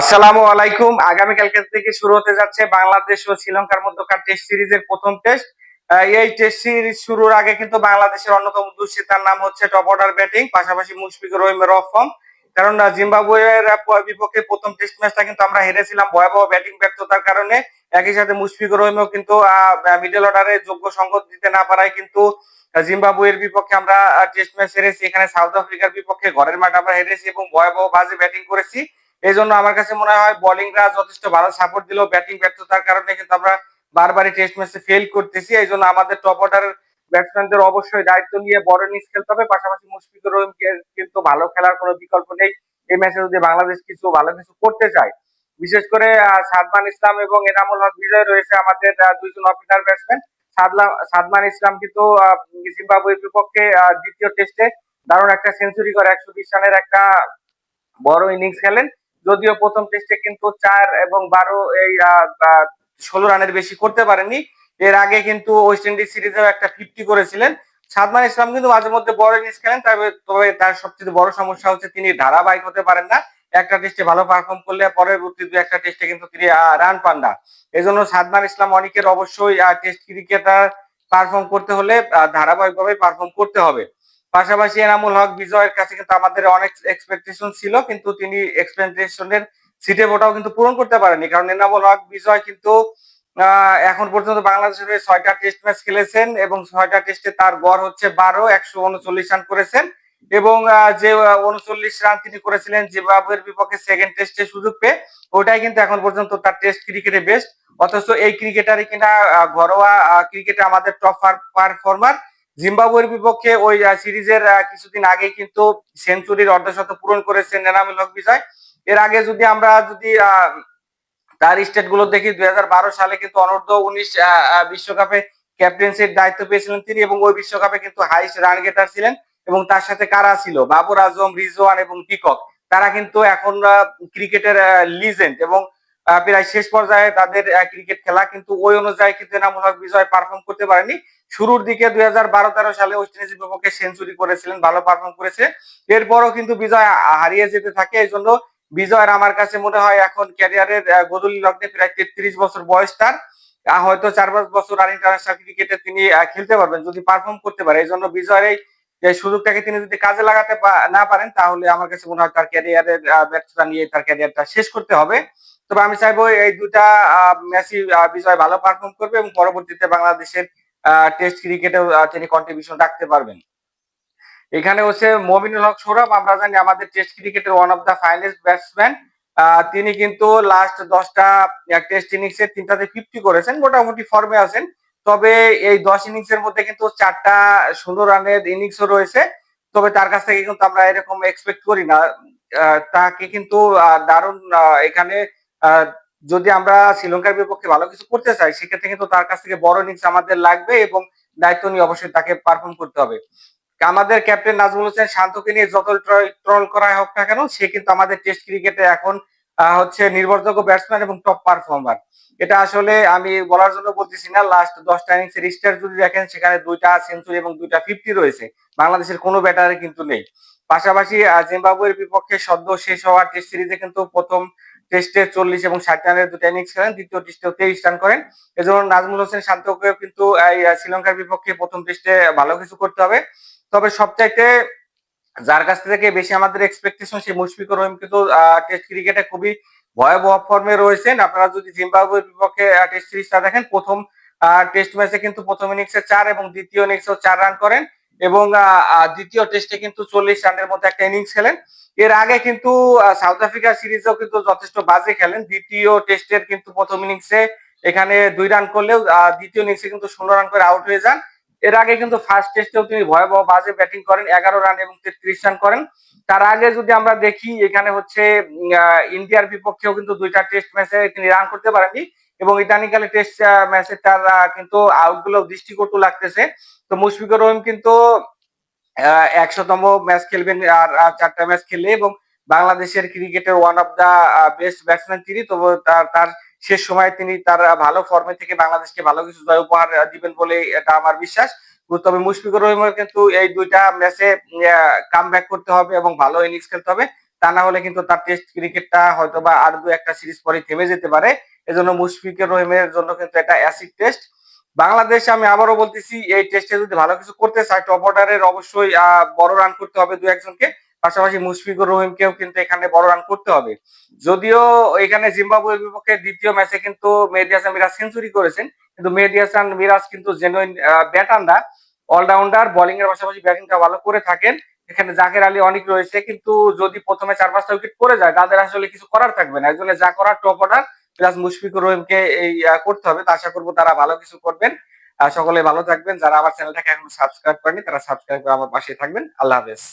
আসসালামু আলাইকুম। আগামীকালকে থেকে শুরু হতে যাচ্ছে বাংলাদেশ ও শ্রীলঙ্কার মধ্যকার টেস্ট সিরিজের প্রথম টেস্ট এই টেস্ট সিরিজ শুরুর আগে কিন্তু বাংলাদেশের অন্যতম দুশ্চিতার নাম হচ্ছে টপ অর্ডার ব্যাটিং পাশাপাশি মুশফিকুর রহিমের অফ ফর্ম কারণ জিম্বাবুয়ের বিপক্ষে প্রথম টেস্ট ম্যাচটা কিন্তু আমরা হেরেছিলাম ভয়াবহ ব্যাটিং ব্যর্থতার কারণে। একই সাথে মুশফিকুর রহিমও কিন্তু মিডল অর্ডারে যোগ্য সঙ্গত দিতে না পারায় কিন্তু জিম্বাবুয়ের বিপক্ষে আমরা টেস্ট ম্যাচ হেরেছি। এখানে সাউথ আফ্রিকার বিপক্ষে ঘরের মাঠ আমরা হেরেছি এবং ভয়াবহ বাজে ব্যাটিং করেছি। এই জন্য আমার কাছে মনে হয় বোলিংরা যথেষ্ট ভালো সাপোর্ট দিল ব্যাটিং ব্যর্থতার কারণে কিন্তু আমরা বারবারই টেস্ট ম্যাচে ফেল করতেছি। এই জন্য আমাদের টপ অর্ডার ব্যাটসম্যানদের অবশ্যই দায়িত্ব নিয়ে বড় ইনিংস খেলতে হবে। পাশাপাশি মুশফিকুর রহিমকে কিন্তু ভালো খেলার কোনো বিকল্প নেই। এই ম্যাচে যদি বাংলাদেশ কিছু ভালো কিছু করতে চায়, বিশেষ করে সাদমান ইসলাম এবং এনামুল হক বিজয় রয়েছে আমাদের দুইজন অফিসার ব্যাটসম্যান সাদমান ইসলাম কিন্তু জিম্বাবুয়ের বিপক্ষে দ্বিতীয় টেস্টে দারুণ একটা সেঞ্চুরি করে একশো বিশ রানের একটা বড় ইনিংস খেলেন। যদিও প্রথম টেস্টে কিন্তু চার এবং বারো এই ষোলো রানের বেশি করতে পারেনি এর আগে কিন্তু ওয়েস্ট ইন্ডিজ সিরিজেও একটা ফিফটি করেছিলেন। সাদমান ইসলাম কিন্তু মাঝে মধ্যে বড় ইনিংস খেলেন, তবে তবে তার সবচেয়ে বড় সমস্যা হচ্ছে তিনি ধারাবাহিক হতে পারেন না। একটা টেস্টে ভালো পারফর্ম করলে পরবর্তী দু একটা টেস্টে কিন্তু তিনি রান পান না। এই জন্য সাদমান ইসলাম অনেকের অবশ্যই টেস্ট ক্রিকেটার পারফর্ম করতে হলে ধারাবাহিকভাবে পারফর্ম করতে হবে। পাশাপাশি এনামুল হক বিজয়ের কাছে কিন্তু আমাদের অনেক এক্সপেকটেশন ছিল, কিন্তু তিনি এক্সপেকটেশনের সিটে ওটাও কিন্তু পূরণ করতে পারেনি। কারণ এনামুল হক বিজয় কিন্তু এখন পর্যন্ত বাংলাদেশের হয়ে ছয়টা টেস্ট ম্যাচ খেলেছেন এবং ছয়টা টেস্টে তার গড় হচ্ছে বারো, একশো উনচল্লিশ রান করেছেন। এবং যে উনচল্লিশ রান তিনি করেছিলেন জিম্বাবুয়ের বিপক্ষে সেকেন্ড টেস্টে সুযোগ পেয়ে, ওটাই কিন্তু এখন পর্যন্ত তার টেস্ট ক্রিকেটে বেস্ট অথচ এই ক্রিকেটারই কিনা ঘরোয়া ক্রিকেটে আমাদের টপ পারফর্মার জিম্বাবুয়ের বিপক্ষে ওই সিরিজের কিছুদিন আগে কিন্তু সেঞ্চুরির অর্ধশত পূরণ করেছেন এনামুল হক বিজয়। এর আগে যদি আমরা যদি তার স্টেটগুলো দেখি, দুই হাজার বারো সালে কিন্তু অনূর্ধ্ব উনিশ বিশ্বকাপে ক্যাপ্টেন্সির দায়িত্ব পেয়েছিলেন তিনি এবং ওই বিশ্বকাপে কিন্তু হাইস্ট রান গেটার ছিলেন এবং তার সাথে কারা ছিল? বাবর আজম, রিজওয়ান এবং পিকক। তারা কিন্তু এখন ক্রিকেটের লিজেন্ড এবং প্রায় শেষ পর্যায়ে তাদের ক্রিকেট খেলা, কিন্তু ওই অনুযায়ী কিন্তু এনামুল হক বিজয় পারফর্ম করতে পারেনি। শুরুর দিকে দুই হাজার বারো তেরো সালে ওয়েস্ট ইন্ডিজের বিপক্ষে সেঞ্চুরি করেছিলেন, ভালো পারফর্ম করেছে। এরপরও কিন্তু বিজয় হারিয়ে যেতে থাকে এই জন্য বিজয়ের আমার কাছে মনে হয় এখন ক্যারিয়ারের গদুলি লগ্নে প্রায় তেত্রিশ বছর বয়স তার। হয়তো চার পাঁচ বছর আর ইন্টারন্যাশনাল ক্রিকেটে তিনি খেলতে পারবেন, যদি পারফর্ম করতে পারে। এই জন্য বিজয়ের এই এই সুযোগটাকে তিনি যদি কাজে লাগাতে না পারেন, তাহলে আমার কাছে মনে হয় তার ক্যারিয়ারের ব্যর্থতা নিয়ে তার ক্যারিয়ারটা শেষ করতে হবে। তবে আমি চাইব এই দুটা ম্যাচই বিজয় ভালো পারফর্ম করবে এবং পরবর্তীতে বাংলাদেশের টেস্ট ক্রিকেটেও তিনি কন্ট্রিবিউশন রাখতে পারবেন। এখানে হচ্ছে মমিনুল হক সৌরভ, আমরা জানি আমাদের টেস্ট ক্রিকেটের one of the finest batsman তিনি কিন্তু লাস্ট দশটা টেস্ট ইনিংসে তিনটাতে ফিফটি করেছেন, মোটামুটি ফর্মে আছেন। তবে এই দশ ইনিংসের মধ্যে কিন্তু চারটা ষোলো রানের ইনিংসও রয়েছে। তবে তার কাছ থেকে কিন্তু আমরা এরকম এক্সপেক্ট করি না। তাকে কিন্তু দারুণ এখানে যদি আমরা শ্রীলঙ্কার বিপক্ষে ভালো কিছু করতে চাই, সেক্ষেত্রে কিন্তু তার কাছ থেকে বড় ইনিংস আমাদের লাগবে এবং দায়িত্ব নিয়ে অবশ্যই তাকে পারফর্ম করতে হবে। আমাদের ক্যাপ্টেন নাজমুল হোসেন শান্তকে নিয়ে যত ট্রল করা হোক না কেন, সে কিন্তু আমাদের টেস্ট ক্রিকেটে এখন হচ্ছে নির্ভরযোগ্য ব্যাটসম্যান এবং টপ পারফর্মার এটা আসলে আমি বলার জন্য বলতেছি না লাস্ট দশটা ইনিংসের স্টার যদি দেখেন, সেখানে দুইটা সেঞ্চুরি এবং দুইটা ফিফটি রয়েছে। বাংলাদেশের কোনো ব্যাটারে কিন্তু নেই। পাশাপাশি জিম্বাবুয়ের বিপক্ষে সদ্য শেষ হওয়া টেস্ট সিরিজে কিন্তু প্রথম টেস্টে চল্লিশ এবং ষাট রানের দুটা ইনিংস খেলেন, দ্বিতীয় টেস্টেও তেইশ রান করেন। এজন্য নাজমুল হোসেন শান্তকেও কিন্তু শ্রীলঙ্কার বিপক্ষে প্রথম টেস্টে ভালো কিছু করতে হবে। তবে সবচাইতে যার কাছ থেকে বেশি আমাদের এক্সপেকটেশন সেই মুশফিকুর রহিম কিন্তু টেস্ট ক্রিকেটে খুবই ভয়াবহ ফর্মে রয়েছেন। আপনারা যদি জিম্বাবুয়ের বিপক্ষে টেস্ট সিরিজটা দেখেন, প্রথম টেস্ট ম্যাচে কিন্তু প্রথম ইনিংসে চার এবং দ্বিতীয় ইনিংসেও চার রান করেন এবং দ্বিতীয় টেস্টে কিন্তু চল্লিশ রানের মতো একটা ইনিংস খেলেন। এর আগে কিন্তু সাউথ আফ্রিকা সিরিজেও কিন্তু যথেষ্ট বাজে খেলেন। দ্বিতীয় টেস্টের কিন্তু প্রথম ইনিংসে এখানে দুই রান করলেও দ্বিতীয় ইনিংসে কিন্তু ষোলো রান করে আউট হয়ে যান। এর আগে কিন্তু ফার্স্ট টেস্টেও তিনি ভয়াবহ বাজে ব্যাটিং করেন, এগারো রান এবং তেত্রিশ রান করেন। তার আগে যদি আমরা দেখি, এখানে হচ্ছে ইন্ডিয়ার বিপক্ষেও কিন্তু দুইটা টেস্ট ম্যাচে তিনি রান করতে পারেননি এবং ইদানিকালে টেস্ট ম্যাচে তার কিন্তু আউটগুলো দৃষ্টিকটু লাগতেছে। তো মুশফিকুর রহিম কিন্তু একশোতম ম্যাচ খেলবেন, আর চারটা ম্যাচ খেললে এবং বাংলাদেশের ক্রিকেটের one of the best batsman তিনি। তবে তার শেষ সময়ে তিনি তার ভালো ফর্মে থেকে বাংলাদেশকে ভালো কিছু জয় উপহার দিবেন বলে এটা আমার বিশ্বাস। তবে মুশফিকুর রহিমের কিন্তু এই দুইটা ম্যাচে কাম ব্যাক করতে হবে এবং ভালো ইনিংস খেলতে হবে। তা না হলে কিন্তু তার টেস্ট ক্রিকেটটা হয়তো বা আর দু একটা সিরিজ পরে থেমে যেতে পারে। এজন্য মুশফিকুর রহিমের জন্য কিন্তু এটা অ্যাসিড টেস্ট বাংলাদেশ আমি আবারও বলতেছি, এই টেস্টে যদি ভালো কিছু করতে চায় টপ অর্ডারের অবশ্যই বড় রান করতে হবে দু একজনকে পাশাপাশি মুশফিকুর রহিমকেও কিন্তু এখানে বড় রান করতে হবে। যদিও এখানে জিম্বাবুয়ের বিপক্ষে দ্বিতীয় ম্যাচে কিন্তু মেহেদি হাসান মিরাজ সেঞ্চুরি করেছেন, কিন্তু মেহেদি হাসান মিরাজ কিন্তু জেনুইন ব্যাটার না। অলরাউন্ডার বোলিং এর পাশাপাশি ব্যাটিংটা ভালো করে থাকেন। এখানে জাকের আলী অনেক রয়েছে, কিন্তু যদি প্রথমে চার পাঁচটা উইকেট পড়ে যায়, তাদের আসলে কিছু করার থাকবে না। একজনে যা করার টপ অর্ডার প্লাস মুশফিকুর রহিমকে এই করতে হবে। তো আশা করব তারা ভালো কিছু করবেন। সকলে ভালো থাকবেন। যারা আমার চ্যানেলটাকে এখন সাবস্ক্রাইব করেনি তারা সাবস্ক্রাইব করে আমার পাশে থাকবেন। আল্লাহ হাফেজ।